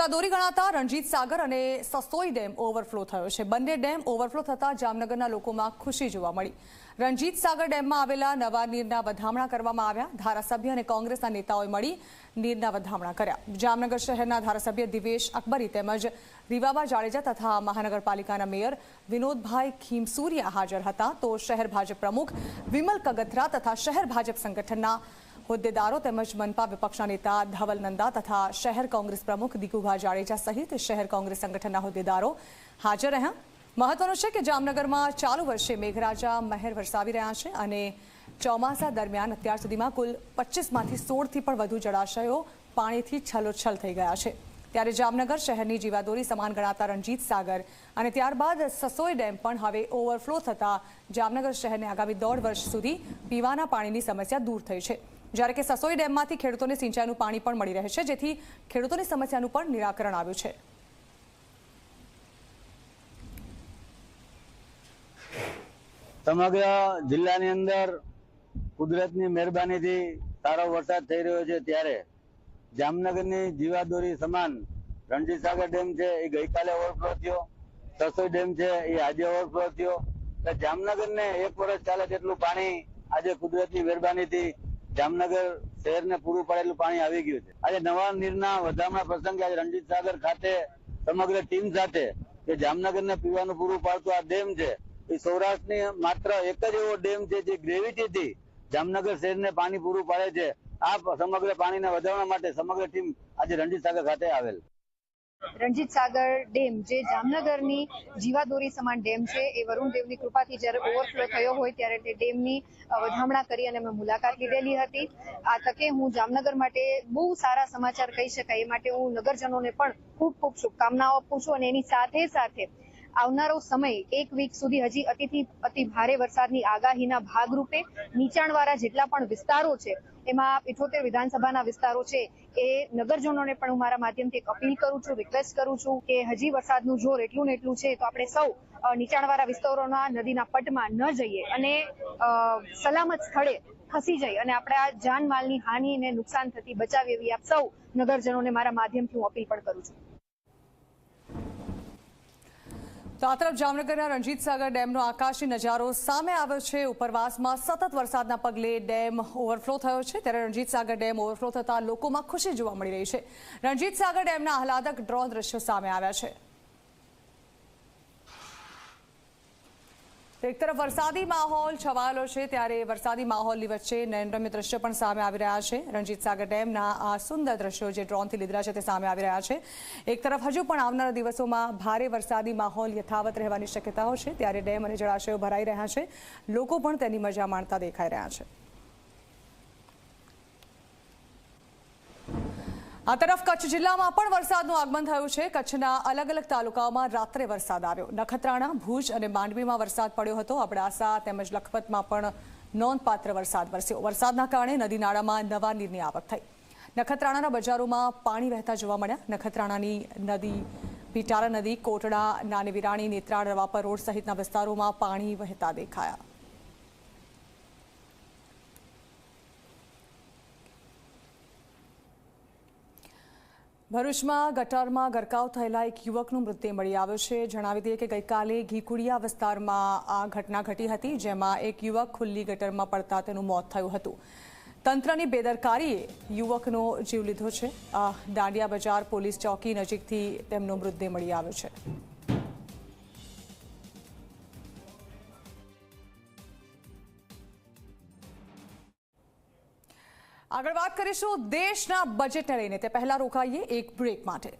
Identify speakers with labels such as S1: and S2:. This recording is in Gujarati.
S1: જીવાદોરી ગણાતા રણજીત સાગર અને સસોઈ ડેમ ઓવરફ્લો થયો છે. બંને ડેમ ઓવરફ્લો થતા જામનગરના લોકોમાં ખુશી જોવા મળી. રણજીત સાગર ડેમમાં આવેલા નવા નીરના વધામણા કરવામાં આવ્યા. ધારાસભ્ય અને કોંગ્રેસના નેતાઓએ મળી નીરના વધામણા કર્યા. જામનગર શહેરના ધારાસભ્ય દિવેશ અકબરી તેમજ રીવાબા જાડેજા તથા મહાનગરપાલિકાના મેયર વિનોદભાઈ ખીમસુરિયા હાજર હતા. તો શહેર ભાજપ પ્રમુખ વિમલ કગથરા તથા શહેર ભાજપ સંગઠનના હોદ્દેદારો તેમજ મનપા વિપક્ષના નેતા ધવલ નંદા તથા શહેર કોંગ્રેસ પ્રમુખ દીકુભા જાડેજા સહિત શહેર કોંગ્રેસ સંગઠનના હોદ્દેદારો હાજર રહ્યા. મહત્વનું છે કે જામનગરમાં ચાલુ વર્ષે મેઘરાજા મહેર વરસાવી રહ્યા છે અને ચોમાસા દરમિયાન અત્યાર સુધીમાં કુલ પચીસમાંથી સોળથી પણ વધુ જળાશયો પાણીથી છલોછલ થઈ ગયા છે. ત્યારે જામનગર શહેરની જીવાદોરી સમાન ગણાતા રણજીત સાગર અને ત્યારબાદ સસોઈ ડેમ પણ હવે ઓવરફ્લો થતા જામનગર શહેરને આગામી દોઢ વર્ષ સુધી પીવાના પાણીની સમસ્યા દૂર થઈ છે. જ્યારે કે સસોઈ ડેમમાંથી ખેડૂતોને સિંચાઈનું પાણી પણ મળી રહે છે, જેથી ખેડૂતોની સમસ્યાનું પણ નિરાકરણ આવ્યું છે.
S2: સમગ્ર જિલ્લાની અંદર કુદરતની મહેરબાનીથી સારો વરસાદ થઈ રહ્યો છે ત્યારે જામનગરની જીવાદોરી સમાન રણજીત સાગર ડેમ છે, એ ગઈકાલે ઓવરફ્લો થયો. સસોઈ ડેમ છે, એ આજે ઓવરફ્લો થયો. એટલે જામનગરને એક વર્ષ ચાલે તેટલું પાણી આજે કુદરતની મહેરબાનીથી જામનગર શહેરને પૂરું પાડેલું પાણી આવી ગયું છે. આજે નવા નીરના વધામણા પ્રસંગે આજે રણજીત સાગર ખાતે સમગ્ર ટીમ સાથે કે જામનગરને પીવાનું પૂરું પાડતું આ ડેમ છે, એ સૌરાષ્ટ્રની માત્ર એક જ એવો ડેમ છે જે ગ્રેવિટીથી જામનગર શહેરને પાણી પૂરું પાડે છે. આ સમગ્ર પાણીને વધારવા માટે સમગ્ર ટીમ આજે રણજીત સાગર ખાતે આવેલ.
S3: રણજીત સાગર ડેમ, જે જામનગરની જીવાદોરી સમાન ડેમ છે. એ વરુણ દેવની કૃપાથી જ્યારે ઓવરફ્લો થયો હોય ત્યારે તે ડેમની વધામણા કરી અને મેં મુલાકાત લીધેલી હતી. આ તકે હું જામનગર માટે બહુ સારા સમાચાર કહી શકાય. એ માટે હું નગરજનોને પણ ખૂબ ખૂબ શુભકામનાઓ આપું છું અને એની સાથે સાથે આવનારો સમય એક વીક સુધી હજી અતિથી અતિ ભારે વરસાદની આગાહીના ભાગરૂપે નીચાણવાળા જેટલા પણ વિસ્તારો છે, એમાં ઇઠોતેર વિધાનસભાના વિસ્તારો છે, એ નગરજનોને પણ હું મારા માધ્યમથી અપીલ કરું છું રિક્વેસ્ટ કરું છું કે હજી વરસાદનું જોર એટલું ને એટલું છે તો આપણે સૌ નીચાણવાળા વિસ્તારોના નદીના પટમાં ન જઈએ અને સલામત સ્થળે ખસી જઈ અને આપણે આ હાનિ ને નુકસાન થતી બચાવી એવી આપ સૌ નગરજનોને મારા માધ્યમથી હું અપીલ પણ કરું છું.
S1: તો આ તરફ જામનગરના રણજીત સાગર ડેમનો આકાશી નજારો સામે આવ્યો છે. ઉપરવાસમાં સતત વરસાદના પગલે ડેમ ઓવરફ્લો થયો છે. ત્યારે રણજીત સાગર ડેમ ઓવરફ્લો થતા લોકોમાં ખુશી જોવા મળી રહી છે. રણજીત સાગર ડેમના આહલાદક ડ્રોન દ્રશ્યો સામે આવ્યા છે. એક તરફ વરસાદી માહોલ છવાયેલો છે, ત્યારે વરસાદી માહોલની વચ્ચે નયનરમ્ય દ્રશ્યો પણ સામે આવી રહ્યા છે. રણજીત સાગર ડેમના આ સુંદર દ્રશ્યો જે ડ્રોનથી લીધા છે તે સામે આવી રહ્યા છે. એક તરફ હજુ પણ આવનારા દિવસોમાં ભારે વરસાદી માહોલ યથાવત રહેવાની શક્યતાઓ છે, ત્યારે ડેમ અને જળાશયો ભરાઈ રહ્યા છે. લોકો પણ તેની મજા માણતા દેખાઈ રહ્યા છે. આ તરફ કચ્છ જિલ્લામાં પણ વરસાદનું આગમન થયું છે. કચ્છના અલગ અલગ તાલુકાઓમાં રાત્રે વરસાદ આવ્યો. નખત્રાણા, ભુજ અને માંડવીમાં વરસાદ પડ્યો હતો. અબડાસા તેમજ લખપતમાં પણ નોંધપાત્ર વરસાદ વરસ્યો. વરસાદના કારણે નદી નાળામાં નવા નીરની આવક થઈ. નખત્રાણાના બજારોમાં પાણી વહેતા જોવા મળ્યા. નખત્રાણાની નદી, પીટારા નદી, કોટડા નાની વિરાણી નેત્રાળ, રવાપર રોડ સહિતના વિસ્તારોમાં પાણી વહેતા દેખાયા. ભરૂચમાં ગટારમાં ગરકાવ થયેલા એક યુવકનું મૃતદેહ મળી આવ્યો છે. જણાવી દઈએ કે ગઈકાલે ઘીકુડિયા વિસ્તારમાં આ ઘટના ઘટી હતી, જેમાં એક યુવક ખુલ્લી ગટરમાં પડતા તેનું મોત થયું હતું. તંત્રની બેદરકારીએ યુવકનો જીવ લીધો છે. દાંડિયા બજાર પોલીસ ચોકી નજીકથી તેમનો મૃતદેહ મળી આવ્યો છે. આગળ વાત કરીશું દેશના બજેટને લઈને. તે પહેલા રોકાઈએ એક બ્રેક માટે.